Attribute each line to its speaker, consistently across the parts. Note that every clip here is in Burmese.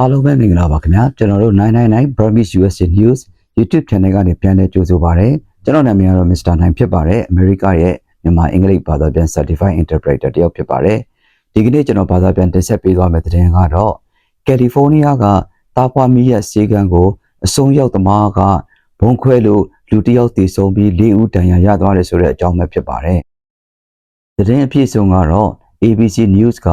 Speaker 1: အားလုံးပဲမင်္ဂလာပါခင်ဗျာကျွန်တော်တို့999 Burmese USA News YouTube channel ကနေပြန်လည်ကြိုဆိုပါရစေကျွန်တော်နာမည်ကတော့ Mr. 9ဖြစ်ပါတယ်အမေရိကရဲ့မြန်မာအင်္ဂလိပ်ဘာသာပြန် Certified Interpreter တယောက်ဖြစ်ပါတယ်ဒီကနေ့ကျွန်တော်ဘာသာပြန်တင်ဆက်ပေးသွားမယ့်သတင်းကတော့ကယ်လီဖိုးနီးယားကတာပွားမီရဲ့စေကံကိုအဆုံးရောက်သမားကဘုံခွဲလို့လူတစ်ယောက်တည်ဆုံးပြီး၄ဦးဒဏ်ရာရသွားတယ်ဆိုတဲ့အကြောင်းပဲဖြစ်ပါတယ်သတင်းအပြည့်အစုံကတော့ ABC News က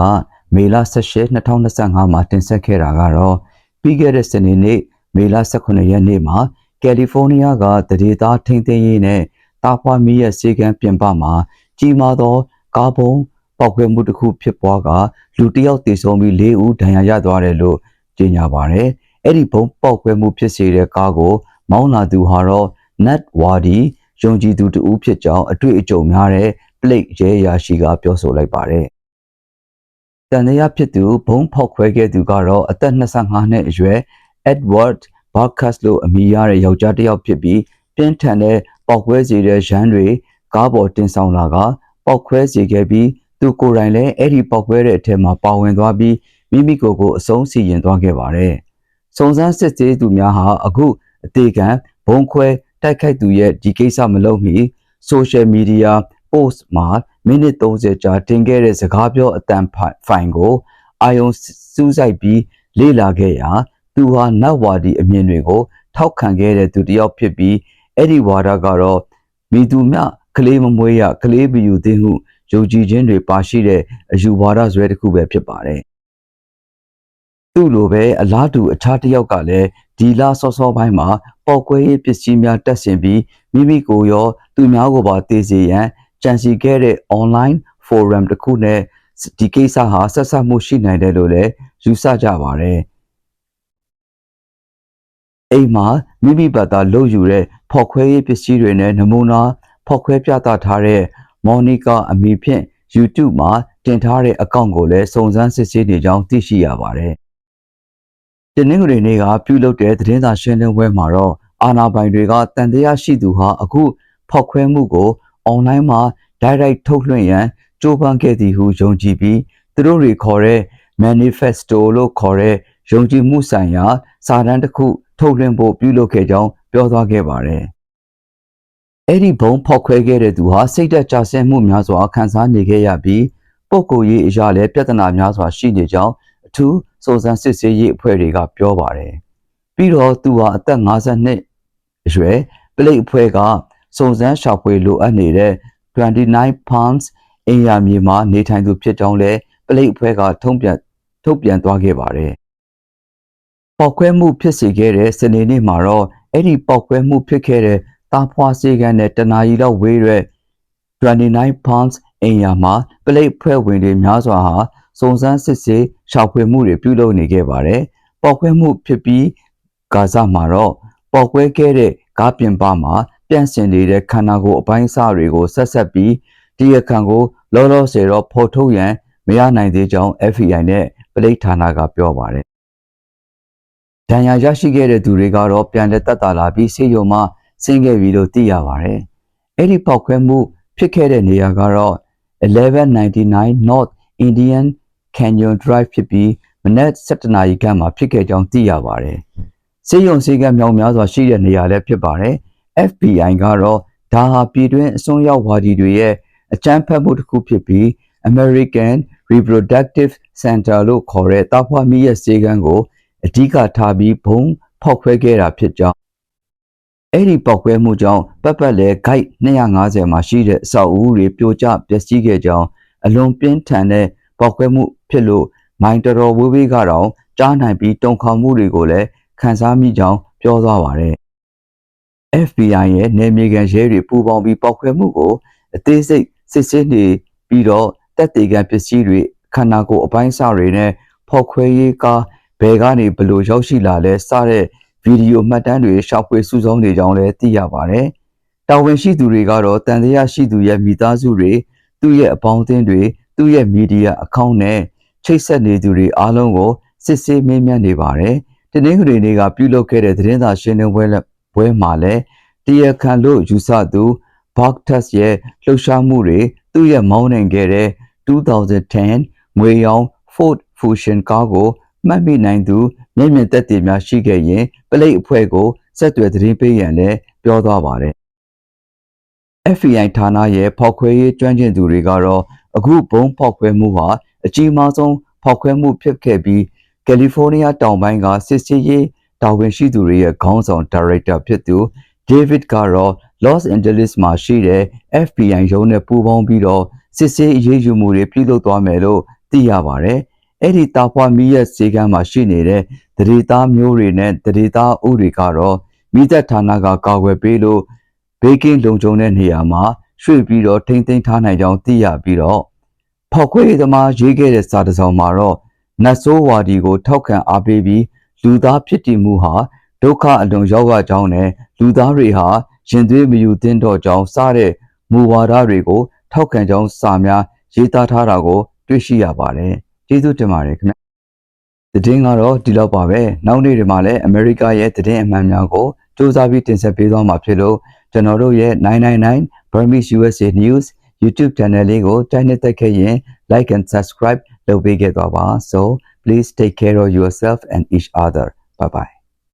Speaker 1: မေလ18 2025မှာတင်ဆက်ခဲ့တာကတော့ပြီးခဲ့တဲ့စနေနေ့မေလ18ရက်နေ့မှာကယ်လီဖိုးနီးယားကတရေသားထိန်းသိမ်းရေးနဲ့တာဖွာမီရဲ့စေကံပြင်ပမှာကြီးမားသောကားပုံပောက်ကွဲမှုတစ်ခုဖြစ်ပွားကလူတစ်ယောက်တည်ဆုံးပြီး၄ဦးဒဏ်ရာရသွားတယ်လို့ကြေညာပါတယ်။အဲ့ဒီဘုံပောက်ကွဲမှုဖြစ်စေတဲ့ကားကို မောင်းလာသူဟာတော့ Nat Wadi ယုံကြည်သူတဦးဖြစ်ကြောင်းအတွေ့အကြုံများတဲ့ Blake ရဲရာရှိကပြောဆိုလိုက်ပါတယ်။ တန်တရားဖြစ်သူဘုံဖောက်ခွဲခဲ့သူကတော့အသက်25နှစ်အရွယ် Edward Barkas လို့အမည်ရတဲ့ယောက်ျားတစ်ယောက်ဖြစ်ပြီးပြင်းထန်တဲ့ပေါက်ခွဲစေတဲ့ရန်တွေကားပေါ်တင်ဆောင်လာကပေါက်ခွဲစေခဲ့ပြီးသူကိုယ်တိုင်လည်းအဲ့ဒီပေါက်ခွဲတဲ့အထက်မှာပါဝင်သွားပြီးမိမိကိုယ်ကိုအဆုံးစီရင်သွားခဲ့ပါတယ်။စုံစမ်းစစ်ဆေးသူများဟာအခုအသေးခံဘုံခွဲတိုက်ခိုက်သူရဲ့ဒီကိစ္စမလုပ်မီ social media post မှာမိနစ်30ကြာတင်ခဲ့တဲ့စကားပြောအတန်ဖိုင်ကိုအာယုံစူးစိုက်ပြီးလေ့လာခဲ့ရာသူဟာနတ်ဝါဒီအမြင်တွေကို ထောက်ခံခဲ့တဲ့သူတစ်ယောက်ဖြစ်ပြီးအဲ့ဒီဝါဒကတော့မိသူမြကလေးမမွေးရကလေးဘီယူသိမှုယုံကြည်ခြင်းတွေပါရှိတဲ့အယူဝါဒဇွဲတစ်ခုပဲဖြစ်ပါတယ်သူ့လိုပဲအလားတူအခြားတစ်ယောက်ကလည်းဒီလာစောစောပိုင်းမှာပောက်ကွဲရေးပစ္စည်းများတက်ဆင်ပြီးမိမိကိုရောသူများကိုပါသိစေရန် ကြံစီခဲ့တဲ့ online forum တစ်ခုနဲ့ဒီကိစ္စဟာဆက်ဆက်မှုရှိနိုင်တယ်လို့လည်းယူဆကြပါတယ်အိမ်မှာမိမိဘာသာလုပ်ယူတဲ့ဖောက်ခွဲရေးပစ္စည်းတွေနဲ့နမူနာဖောက်ခွဲပြသထားတဲ့မော်နီကာအမည်ဖြင့် YouTube မှာတင်ထားတဲ့အကောင့်ကိုလည်းစုံစမ်းစစ်ဆေးနေကြောင်းသိရှိရပါတယ်။တနင်္ဂနွေနေ့ကပြုလုပ်တဲ့သတင်းစာရှင်းလင်းပွဲမှာတော့အာနာပိုင်တွေကတန်တရားရှိသူဟာအခုဖောက်ခွဲမှုကို အွန်လိုင်းမှာ direct ထုတ်လွှင့်ရန်ကြိုးပမ်းခဲ့သည်ဟုယုံကြည်ပြီးသူတို့တွေခေါ်တဲ့ manifesto လို့ခေါ်တဲ့ယုံကြည်မှုဆိုင်ရာ စာတမ်းတစ်ခုထုတ်လွှင့်ဖို့ပြုလုပ်ခဲ့ကြောင်းပြောသွားခဲ့ပါတယ်။အဲ့ဒီဘုံဖောက်ခွဲခဲ့တဲ့သူဟာစိတ်သက်ကြဆင်းမှုများစွာခံစားနေခဲ့ရပြီးပုဂ္ဂိုလ်ရေးအရာလည်းပြဿနာများစွာရှိနေကြောင်းအထူးစုံစမ်းစစ်ဆေးရေးအဖွဲ့တွေကပြောပါတယ်။ပြီးတော့သူဟာအသက်52အရွယ်ပလိတ်အဖွဲ့က စုံစမ်းရှာဖွေလိုအပ်နေတဲ့29 pounds အင်ယာမြေမှာနေထိုင်သူဖြစ်ကြောင်းလည်းပလိတ်အဖွဲ့ကထုံးပြန်ထုတ်ပြန်သွားခဲ့ပါတယ်။ပေါက်ခွဲမှုဖြစ်စေခဲ့တဲ့စနေနေ့မှာတော့အဲ့ဒီပေါက်ခွဲမှုဖြစ်ခဲ့တဲ့တာဖွာစေကန်နဲ့တနာရီလောက်ဝေးတဲ့29 pounds အင်ယာမှာပလိတ်ဖွဲ့ဝင်တွေများစွာဟာစုံစမ်းစစ်ဆေးရှာဖွေမှုတွေပြုလုပ်နေခဲ့ပါတယ်။ပေါက်ခွဲမှုဖြစ်ပြီးဂါဇာမှာတော့ပေါက်ခွဲခဲ့တဲ့ကားပြင်ပမှာ ပြန့်စင်နေတဲ့ခန္ဓာကိုယ်အပိုင်းအစတွေကိုဆက်ဆက်ပြီးတရားခံကိုလောလောဆယ်တော့ဖော်ထုတ်ရန်မရနိုင်သေးကြောင်း FBI နဲ့ပလိတ်ဌာနကပြောပါတယ်။ဒဏ်ရာရရှိခဲ့တဲ့သူတွေကတော့ပြန်လက်သက်သာလာပြီးဆေးရုံမှာဆင်းခဲ့ပြီလို့သိရပါတယ်။အဲ့ဒီပောက်ခွဲမှုဖြစ်ခဲ့တဲ့နေရာကတော့1199 North Indian Canyon Drive ဖြစ်ပြီးမနက်7:00နာရီခန့်မှာဖြစ်ခဲ့ကြောင်းသိရပါတယ်။ဆေးရုံဆေးကမ်းမြောင်များစွာရှိတဲ့နေရာလည်းဖြစ်ပါတယ်။ FBI ကတော့ဒါဟာပြည်တွင်းအစွန်းရောက်ဝါဒီတွေရဲ့အကြမ်းဖက်မှုတစ်ခုဖြစ်ပြီး American Reproductive Center လို့ခေါ်တဲ့တာဖွာမီရဲ့စေကန်းကိုအဓိကထားပြီးဘုံဖောက်ခွဲခဲ့တာဖြစ်ကြောင်းအဲ့ဒီပောက်ခွဲမှုကြောင့်ပတ်ပတ်လဲ guide 250မှာရှိတဲ့အဆောက်အဦတွေပြိုကျပျက်စီးခဲ့ကြောင်းအလွန်ပြင်းထန်တဲ့ပောက်ခွဲမှုဖြစ်လို့မိုင်းတော်ဝေးဝေးကတော့ကြားနိုင်ပြီးတုံခေါင်မှုတွေကိုလည်းခံစားမိကြောင်းပြောသွားပါတယ် FBI ရဲ့နယ်မြေခံရဲတွေပူးပေါင်းပြီးပောက်ခွဲမှုကိုအသေးစိတ်စစ်ဆေးနေပြီးတော့တက်တေကန်ပစ္စည်းတွေခန္ဓာကိုယ်အပိုင်းအစတွေနဲ့ဖောက်ခွဲရေးကားဘယ်ကနေဘလို့ရောက်ရှိလာလဲစတဲ့ဗီဒီယိုမှတ်တမ်းတွေရှောက်ဖွေစုဆောင်းနေကြောင်းလည်းသိရပါတယ်။တာဝန်ရှိသူတွေကတော့တန်တရားရှိသူရဲ့မိသားစုတွေသူ့ရဲ့အပေါင်းအသင်းတွေသူ့ရဲ့မီဒီယာအကောင့်နဲ့ချိတ်ဆက်နေသူတွေအားလုံးကိုစစ်ဆေးမေးမြန်းနေပါတယ်။တနင်္ဂနွေနေ့ကပြုလုပ်ခဲ့တဲ့သတင်းစာရှင်းလင်းပွဲ ပွဲမှာလည်းတရားခံလို့ယူဆသူ Bogtas ရဲ့လှုပ်ရှားမှုတွေသူ့ရဲ့မောင်းနှင်ခဲ့တဲ့2010ငွေရောင် Ford Fusion ကားကိုမှတ်မိနိုင်သူမျက်မြင်သက်သေများရှိခဲ့ရင်ပလိတ်အဖွဲ့ကိုဆက်သွယ်သတင်းပေးရန်လည်းပြောသွားပါတယ် FBI ဌာနရဲ့ဖောက်ခွဲရေးကျွမ်းကျင်သူတွေကတော့အခုဘုံဖောက်ခွဲမှုဟာအကြီးမားဆုံးဖောက်ခွဲမှုဖြစ်ခဲ့ပြီးကယ်လီဖိုးနီးယားတောင်ပိုင်းကစစ်ဆေးရေး တာဝန်ရှိသူတွေရဲ့ခေါင်းဆောင်ဒါရိုက်တာဖြစ်သူ David ကတော့ Los Angeles မှာရှိတဲ့ FBI ရုံးနဲ့ပူးပေါင်းပြီးတော့စစ်ဆေးအရေးယူမှုတွေပြုလုပ်သွားမယ်လို့သိရပါတယ်။အဲ့ဒီတာဖွာမီးရဲ့စေကမ်းမှာရှိနေတဲ့တရေသားမျိုးတွေနဲ့တရေသားဥတွေကတော့မိသက်ဌာနကကာကွယ်ပေးလို့ဘေးကင်းလုံခြုံတဲ့နေရာမှာရွှေ့ပြီးတော့ထိမ့်သိမ်းထားနိုင်ကြောင်းသိရပြီးတော့ဖောက်ခွဲရေးသမားရေးခဲ့တဲ့စာတစ်စောင်မှာတော့နတ်ဆိုးဝါဒီကိုထောက်ခံအားပေးပြီး လူသားဖြစ်တည်မှုဟာဒုက္ခအလွန်ရောက်ရကြောင်းနဲ့လူသားတွေဟာရင်သွေးမယူသင့်တော့ကြောင်းစတဲ့မူဝါဒတွေကိုထောက်ခံကြောင်းစာများရေးသားထားတာကို တွေ့ရှိရပါတယ်ကျေးဇူးတင်ပါတယ်ခင်ဗျသတင်းကတော့ဒီလောက်ပါပဲနောက်နေ့တွေမှာလည်းအမေရိကရဲ့သတင်းအမှန်များကိုစူးစမ်းပြီးတင်ဆက်ပေးသွားမှာဖြစ်လို့ကျွန်တော်တို့ရဲ့999 Burmese USA News YouTube channel လေးကို တိုက်နှစ်သက်ခဲ့ရင် like and subscribe လုပ်ပေးခဲ့သွားပါ so please take care of yourself and each other. Bye bye